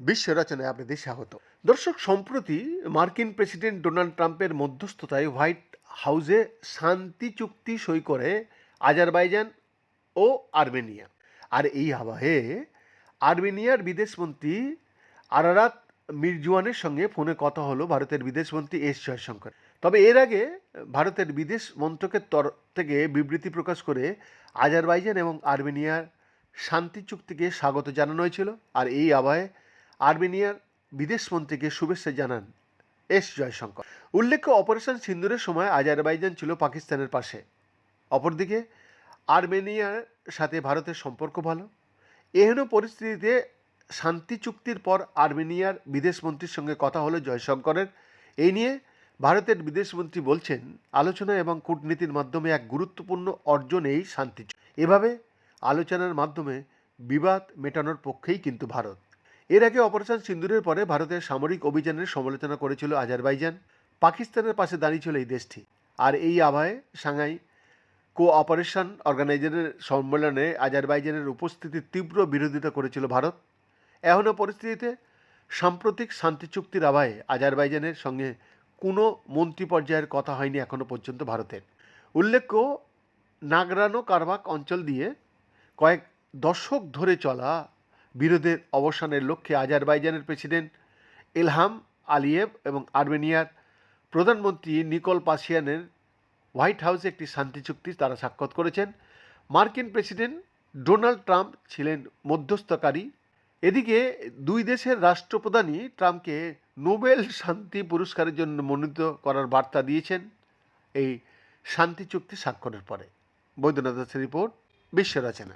বিশ্ব রচনায় আপনাদের স্বাগত দর্শক, সম্প্রতি মার্কিন প্রেসিডেন্ট ডোনাল্ড ট্রাম্পের মধ্যস্থতায় হোয়াইট হাউসে শান্তি চুক্তি সই করে আজারবাইজান ও আর্মেনিয়া। আর এই আবাহে আর্মেনিয়ার বিদেশমন্ত্রী আরারাত মির্জুয়ানের সঙ্গে ফোনে কথা হলো ভারতের বিদেশমন্ত্রী এস জয়শঙ্কর। তবে এর আগে ভারতের বিদেশ মন্ত্রকের তরফ থেকে বিবৃতি প্রকাশ করে আজারবাইজান এবং আর্মেনিয়ার শান্তি চুক্তিকে স্বাগত জানানো হয়েছিল আর এই আবহে আর্মেনিয়ার বিদেশমন্ত্রীকে শুভেচ্ছা জানান এস জয়শঙ্কর। উল্লেখ্য, অপারেশন সিন্দুরের সময় আজারবাইজান ছিল পাকিস্তানের পাশে। অপরদিকে, আর্মেনিয়ার সাথে ভারতের সম্পর্ক ভালো। এহেন পরিস্থিতিতে শান্তি চুক্তির পর আর্মেনিয়ার বিদেশমন্ত্রীর সঙ্গে কথা হলো জয়শঙ্করের। এই নিয়ে ভারতের বিদেশমন্ত্রী বলছেন, আলোচনা এবং কূটনীতির মাধ্যমে এক গুরুত্বপূর্ণ অর্জন এই শান্তি এভাবে আলোচনার মাধ্যমে বিবাদ মেটানোর পক্ষেই কিন্তু ভারত। এর আগে অপারেশন সিন্দুরের পরে ভারতের সামরিক অভিযানের সমালোচনা করেছিল আজারবাইজান। পাকিস্তানের পাশে দাঁড়িয়েছিল এই দেশটি। আর এই আবহে সাংহাই কোঅপারেশন অর্গানাইজেশনের সম্মেলনে আজারবাইজানের উপস্থিতির তীব্র বিরোধিতা করেছিল ভারত। এখনও পরিস্থিতিতে সাম্প্রতিক শান্তি চুক্তির আবহে আজারবাইজানের সঙ্গে কোনো মন্ত্রী পর্যায়ের কথা হয়নি এখনও পর্যন্ত ভারতের। উল্লেখ্য, নাগরানো কারবাক অঞ্চল দিয়ে কয়েক দশক ধরে চলা বিরোধের অবসানের লক্ষ্যে আজারবাইজানের প্রেসিডেন্ট ইলহাম আলিয়েভ এবং আর্মেনিয়ার প্রধানমন্ত্রী নিকোল পাসিয়ানের হোয়াইট হাউসে একটি শান্তি চুক্তি তারা স্বাক্ষর করেছেন। মার্কিন প্রেসিডেন্ট ডোনাল্ড ট্রাম্প ছিলেন মধ্যস্থকারী। এদিকে দুই দেশের রাষ্ট্রপ্রধানই ট্রাম্পকে নোবেল শান্তি পুরস্কারের জন্য মনোনীত করার বার্তা দিয়েছেন এই শান্তি চুক্তি স্বাক্ষরের পরে। বৈদ্যনাথ দাসের রিপোর্ট, বিশ্ব রচনা।